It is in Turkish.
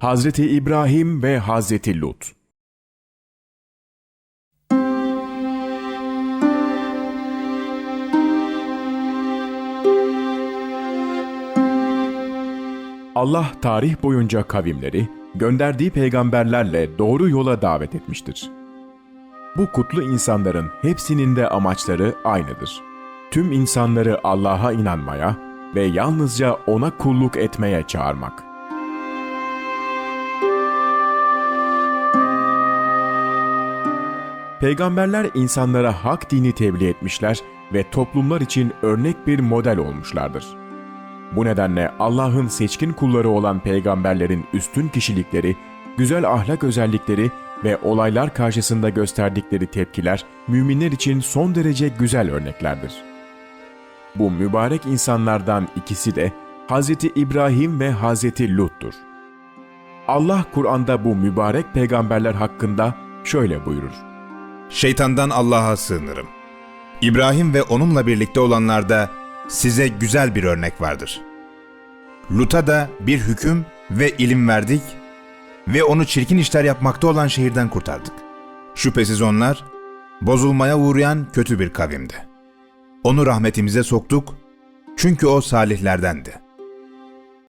Hazreti İbrahim ve Hazreti Lut Allah tarih boyunca kavimleri gönderdiği peygamberlerle doğru yola davet etmiştir. Bu kutlu insanların hepsinin de amaçları aynıdır. Tüm insanları Allah'a inanmaya ve yalnızca O'na kulluk etmeye çağırmak. Peygamberler insanlara hak dini tebliğ etmişler ve toplumlar için örnek bir model olmuşlardır. Bu nedenle Allah'ın seçkin kulları olan peygamberlerin üstün kişilikleri, güzel ahlak özellikleri ve olaylar karşısında gösterdikleri tepkiler müminler için son derece güzel örneklerdir. Bu mübarek insanlardan ikisi de Hz. İbrahim ve Hz. Lut'tur. Allah Kur'an'da bu mübarek peygamberler hakkında şöyle buyurur. Şeytandan Allah'a sığınırım. İbrahim ve onunla birlikte olanlarda size güzel bir örnek vardır. Lut'a da bir hüküm ve ilim verdik ve onu çirkin işler yapmakta olan şehirden kurtardık. Şüphesiz onlar bozulmaya uğrayan kötü bir kavimdi. Onu rahmetimize soktuk çünkü o salihlerdendi.''